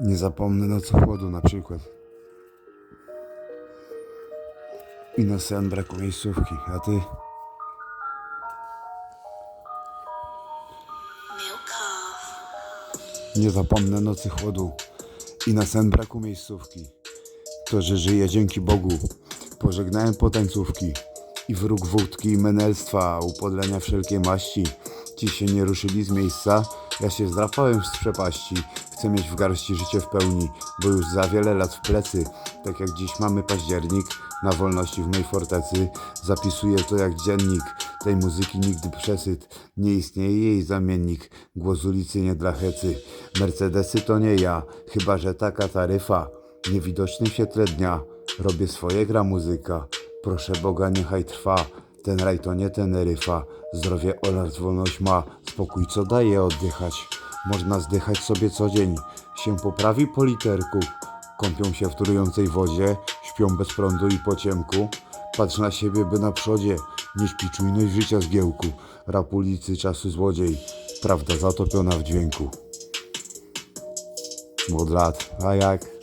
Nie zapomnę nocy chłodu na przykład. I na sen braku miejscówki, a ty? Nie zapomnę nocy chłodu i na sen braku miejscówki. To, że żyję dzięki Bogu, pożegnałem potańcówki i wróg wódki i menelstwa, upodlenia wszelkiej maści. Ci się nie ruszyli z miejsca, ja się zdrapałem z przepaści. Chcę mieć w garści życie w pełni, bo już za wiele lat w plecy. Tak jak dziś mamy październik, na wolności w mej fortecy. Zapisuję to jak dziennik, tej muzyki nigdy przesyt. Nie istnieje jej zamiennik, głos ulicy nie dla hecy. Mercedesy to nie ja, chyba że taka taryfa. Niewidoczny w świetle dnia, robię swoje gra muzyka. Proszę Boga, niechaj trwa. Ten raj to nie Teneryfa. Zdrowie oraz wolność ma, spokój co daje oddychać. Można zdychać sobie co dzień, się poprawi po literku. Kąpią się w trującej wodzie, śpią bez prądu i po ciemku. Patrz na siebie, by na przodzie, nie śpi czujność życia zgiełku. Rap ulicy, czasu złodziej, prawda zatopiona w dźwięku. Od lat, a jak?